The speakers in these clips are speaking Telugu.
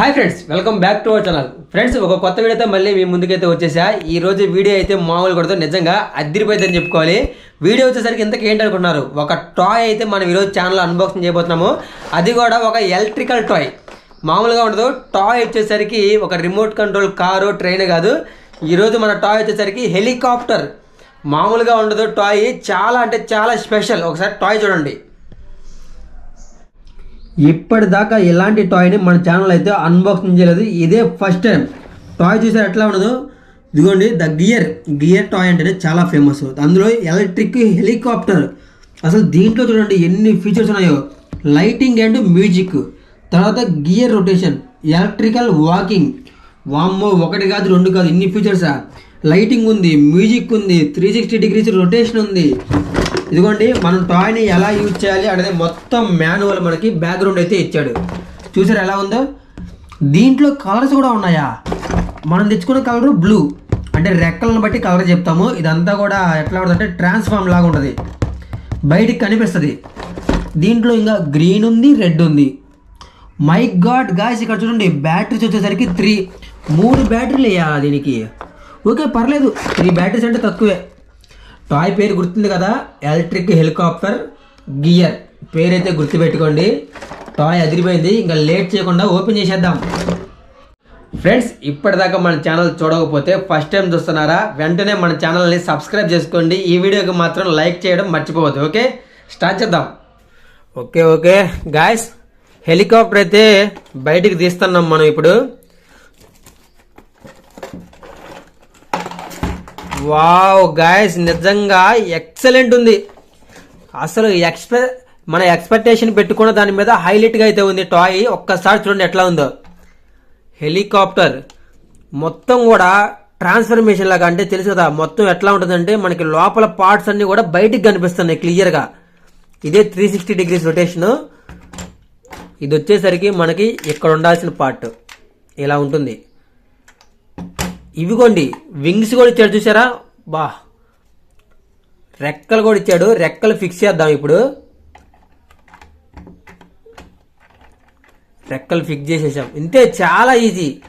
Hi friends welcome back to our channel friends ఒక కొత్త వీడియోతో మళ్ళీ మీ ముందుకైతే వచ్చేసా. ఈ రోజు వీడియో అయితే మామూలు కొడుతూ నిజంగా అద్దరిపోయిందని చెప్పుకోవాలి. వీడియో వచ్చేసరికి ఇంతకు ఏంటనుకుంటున్నారు ఒక టాయ్ అయితే మనం ఈరోజు ఛానల్ అన్బాక్సింగ్ చేయబోతున్నాము. అది కూడా ఒక ఎలక్ట్రికల్ టాయ్ మామూలుగా ఉండదు. టాయ్ వచ్చేసరికి ఒక రిమోట్ కంట్రోల్ కారు ట్రైన్ కాదు. ఈరోజు మన టాయ్ వచ్చేసరికి హెలికాప్టర్ మామూలుగా ఉండదు. టాయ్ చాలా అంటే చాలా స్పెషల్ ఒకసారి టాయ్ చూడండి. ఇప్పటిదాకా ఇలాంటి టాయ్ని మన ఛానల్ అయితే అన్బాక్సింగ్ చేయలేదు. ఇదే ఫస్ట్ టైం టాయ్ చూసారు ఎట్లా ఉండదు ఇదిగోండి ద గియర్ గియర్ టాయ్ అంటేనే చాలా ఫేమస్ అందులో ఎలక్ట్రిక్ హెలికాప్టర్ అసలు దీంట్లో చూడండి ఎన్ని ఫీచర్స్ ఉన్నాయో. లైటింగ్ అండ్ మ్యూజిక్ తర్వాత గియర్ రొటేషన్ ఎలక్ట్రికల్ వాకింగ్ వామ్మో ఒకటి కాదు రెండు కాదు ఇన్ని ఫీచర్సా లైటింగ్ ఉంది మ్యూజిక్ ఉంది త్రీ సిక్స్టీ డిగ్రీస్ రొటేషన్ ఉంది. ఇదిగోండి మనం టాయ్ని ఎలా యూజ్ చేయాలి అనేది మొత్తం మాన్యువల్ మనకి బ్యాక్గ్రౌండ్ అయితే ఇచ్చాడు. చూసారు ఎలా ఉందో? దీంట్లో కలర్స్ కూడా ఉన్నాయా? మనం తెచ్చుకున్న కలర్ బ్లూ అంటే రెక్కలను బట్టి కలర్ చెప్తాము. ఇదంతా కూడా ఎట్లా ఉంటుందంటే ట్రాన్స్ఫార్మ్ లాగా ఉంటుంది. బయటికి కనిపిస్తుంది. దీంట్లో ఇంకా గ్రీన్ ఉంది రెడ్ ఉంది. మై గాడ్ గాయస్ ఇక్కడ చూడండి బ్యాటరీస్ వచ్చేసరికి త్రీ మూడు బ్యాటరీలు వేయాలా దీనికి? ఓకే పర్లేదు. త్రీ బ్యాటరీస్ అంటే తక్కువే. టాయ్ పేరు గుర్తుంది కదా? Electric helicopter gear. పేరైతే గుర్తుపెట్టుకోండి. టాయ్ అదిరిపోయింది. ఇంకా లేట్ చేయకుండా ఓపెన్ చేసేద్దాం. ఫ్రెండ్స్ ఇప్పటిదాకా మన ఛానల్ చూడకపోతే ఫస్ట్ టైం చూస్తున్నారా? వెంటనే మన ఛానల్ని సబ్స్క్రైబ్ చేసుకోండి. ఈ వీడియోకి మాత్రం లైక్ చేయడం మర్చిపోవద్దు. ఓకే? స్టార్ట్ చేద్దాం. Okay okay. గాయస్ హెలికాప్టర్ అయితే బయటికి తీస్తున్నాం మనం ఇప్పుడు. వావ్ గాయస్ నిజంగా ఎక్సలెంట్ ఉంది. అసలు ఎక్స్పె మన ఎక్స్పెక్టేషన్ పెట్టుకున్న దాని మీద హైలైట్గా అయితే ఉంది. టాయ్ ఒక్కసారి చూడండి ఎట్లా ఉందో. హెలికాప్టర్ మొత్తం కూడా ట్రాన్స్ఫర్మేషన్ లాగా అంటే తెలుసు కదా మొత్తం ఎట్లా ఉంటుందంటే మనకి లోపల పార్ట్స్ అన్ని కూడా బయటికి కనిపిస్తున్నాయి క్లియర్గా ఇదే త్రీ సిక్స్టీ డిగ్రీస్ రొటేషను ఇది వచ్చేసరికి మనకి ఇక్కడ ఉండాల్సిన పార్ట్ ఇలా ఉంటుంది. ఇవిగోండి వింగ్స్ కూడా ఇచ్చాడు చూసారా? బా. రెక్కలు కూడా ఇచ్చాడు రెక్కలు ఫిక్స్ చేద్దాం ఇప్పుడు. రెక్కలు ఫిక్స్ చేసేసాం. ఇంతే చాలా ఈజీ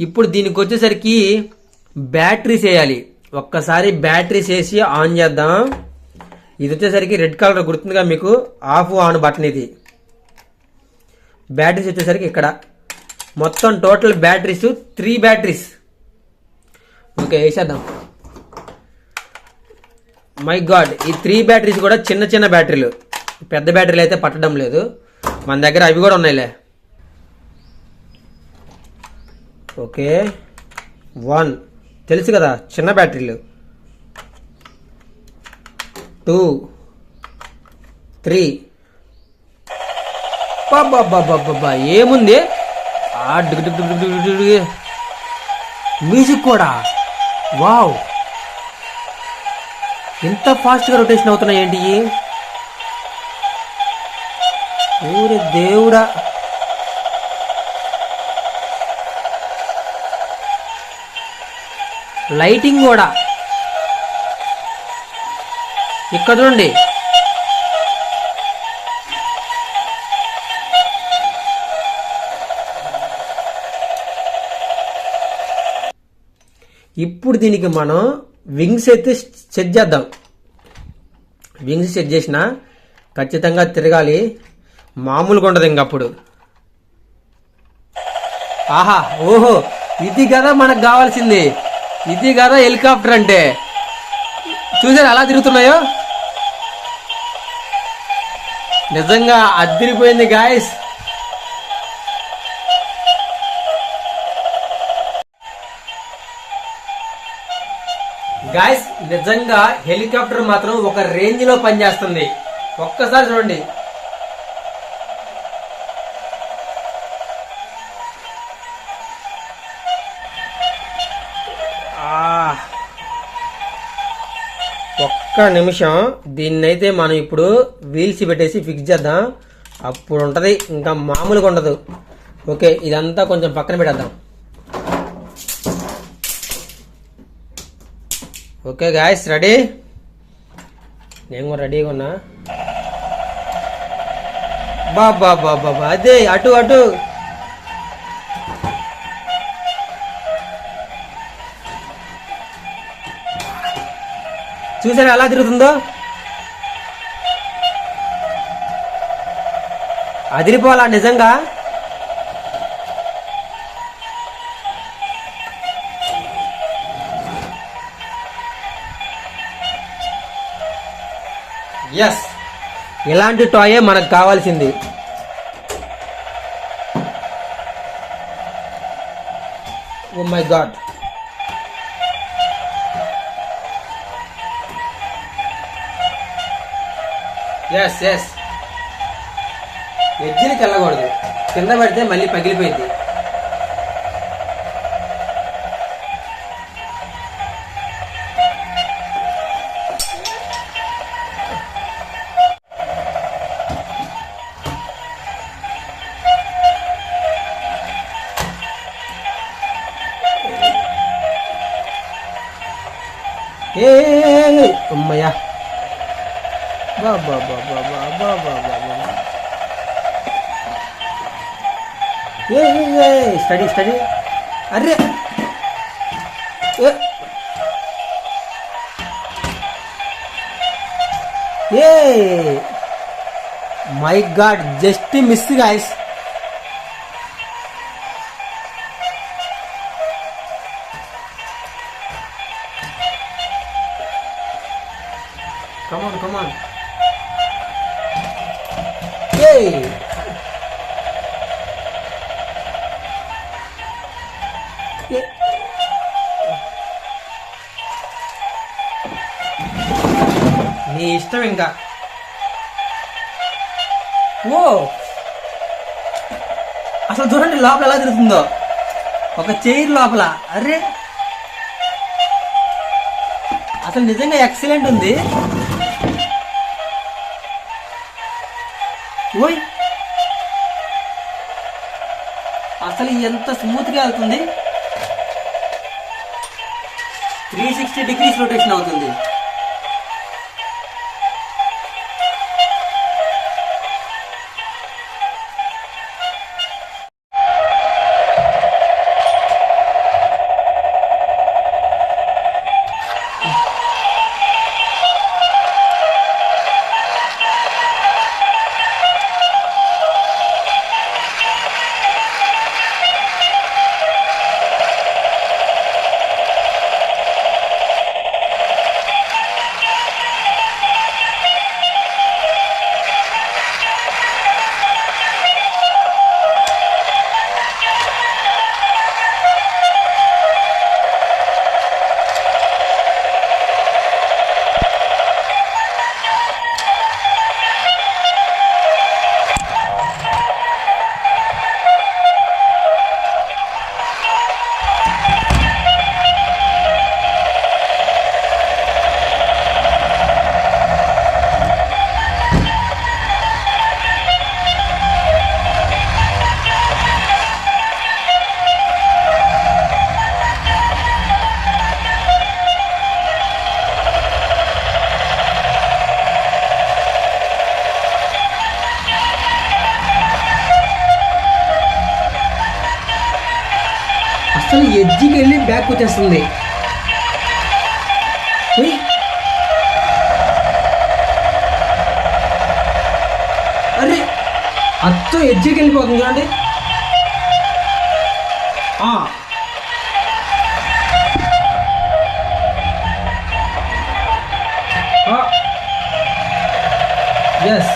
ఇప్పుడు దీనికి వచ్చేసరికి బ్యాటరీస్ వేయాలి. ఒక్కసారి బ్యాటరీస్ వేసి ఆన్ చేద్దాం. ఇది వచ్చేసరికి రెడ్ కలర్ గుర్తుందిగా మీకు? ఆఫ్ ఆన్ బటన్ ఇది. బ్యాటరీస్ వచ్చేసరికి ఇక్కడ. మొత్తం total batteries three batteries okay వేసేద్దాం. మై గాడ్ ఈ త్రీ బ్యాటరీస్ కూడా చిన్న చిన్న బ్యాటరీలు పెద్ద బ్యాటరీలు అయితే పట్టడం లేదు. మన దగ్గర అవి కూడా ఉన్నాయిలే. ఓకే వన్ తెలుసు కదా చిన్న బ్యాటరీలు టూ త్రీ బాబా ఏముంది? ఆ మ్యూజిక్ కూడా? వావ్ ఎంత ఫాస్ట్గా రొటేషన్ అవుతున్నాయి ఏంటి ఊరి దేవుడా. లైటింగ్ కూడా? ఇక్కడ చూడండి. ఇప్పుడు దీనికి మనం వింగ్స్ అయితే సెట్ చేద్దాం. వింగ్స్ సెట్ చేసిన ఖచ్చితంగా తిరగాలి. మామూలుగా ఉండదు ఇంకప్పుడు ఆహా ఓహో ఇది కదా మనకు కావాల్సింది. ఇది కదా హెలికాప్టర్ అంటే. చూసారు ఎలా తిరుగుతున్నాయో? నిజంగా అదిరిపోయింది గాయస్ గాయస్ నిజంగా హెలికాప్టర్ మాత్రం ఒక రేంజ్లో పనిచేస్తుంది. ఒక్కసారి చూడండి. ఒక్క నిమిషం. దీన్నైతే మనం ఇప్పుడు వీల్స్ పెట్టేసి ఫిక్స్ చేద్దాం. అప్పుడు ఉంటుంది. ఇంకా మామూలుగా ఉండదు. ఓకే ఇదంతా కొంచెం పక్కన పెట్టేద్దాం. ఓకే గాయస్ రెడీ నేను కూడా రెడీగా ఉన్నా. బాబా బాబా అదే అటు అటు. చూసారా ఎలా తిరుగుతుందో? అదిరిపోవాలా నిజంగా? ఎస్ ఇలాంటి టాయే మనకు కావాల్సింది. Oh my god yes yes ఎడ్జికి వెళ్ళకూడదు కింద పెడితే మళ్ళీ పగిలిపోయింది. ఏ అమ్మయ్యా బా బా బా బా బా బా బా బా బా ఏ ఏ స్టడీ స్టడీ అరే ఏ my god just miss guys Come on, come on. Yay! Yay. నీ ఇష్టం ఇంకా ఓ అసలు చూడండి లోపల ఎలా తిరుగుతుందో ఒక చైర్ లోపల అరే అసలు నిజంగా ఎక్సలెంట్ ఉంది అసలు ఎంత స్మూత్గా వెళ్తుంది? త్రీ సిక్స్టీ డిగ్రీస్ రొటేషన్ అవుతుంది. అసలు ఎడ్జికి వెళ్ళి బ్యాక్ వచ్చేస్తుంది అరే అచ్చం ఎడ్జికి వెళ్ళిపోతుంది చూడండి ఎస్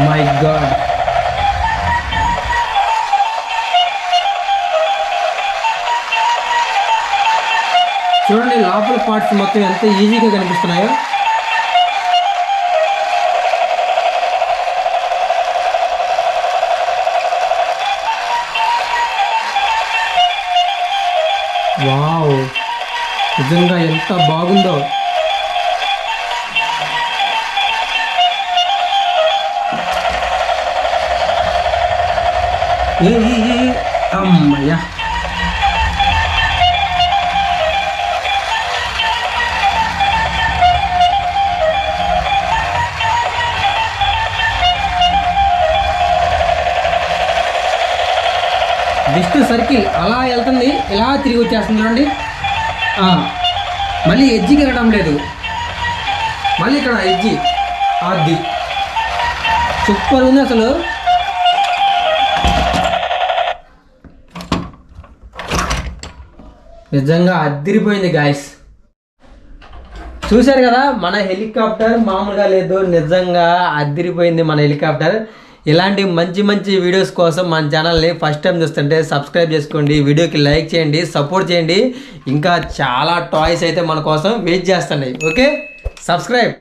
మై గాడ్ చూడండి లోపల పార్ట్స్ మొత్తం ఎంత ఈజీగా కనిపిస్తున్నాయో. వావ్ నిజంగా ఎంత బాగుందో. ఏ అమ్మయ్యా జస్ట్ సర్కిల్ అలా వెళ్తుంది ఇలా తిరిగి వచ్చేస్తుంది చూడండి. ఆ, మళ్ళీ ఎడ్జికి వెళ్ళడం లేదు. మళ్ళీ ఇక్కడ ఎడ్జి అది సూపర్ ఉంది అసలు. నిజంగా అదిరిపోయింది గాయస్ చూశారు కదా మన హెలికాప్టర్ మామూలుగా లేదు. నిజంగా అదిరిపోయింది మన హెలికాప్టర్. ఇలాంటి మంచి మంచి వీడియోస్ కోసం మన ఛానల్ని ఫస్ట్ టైం చూస్తుంటే సబ్స్క్రైబ్ చేసుకోండి. వీడియోకి లైక్ చేయండి సపోర్ట్ చేయండి. ఇంకా చాలా టాయ్స్ అయితే మన కోసం వెయిట్ చేస్తున్నాయి. Okay subscribe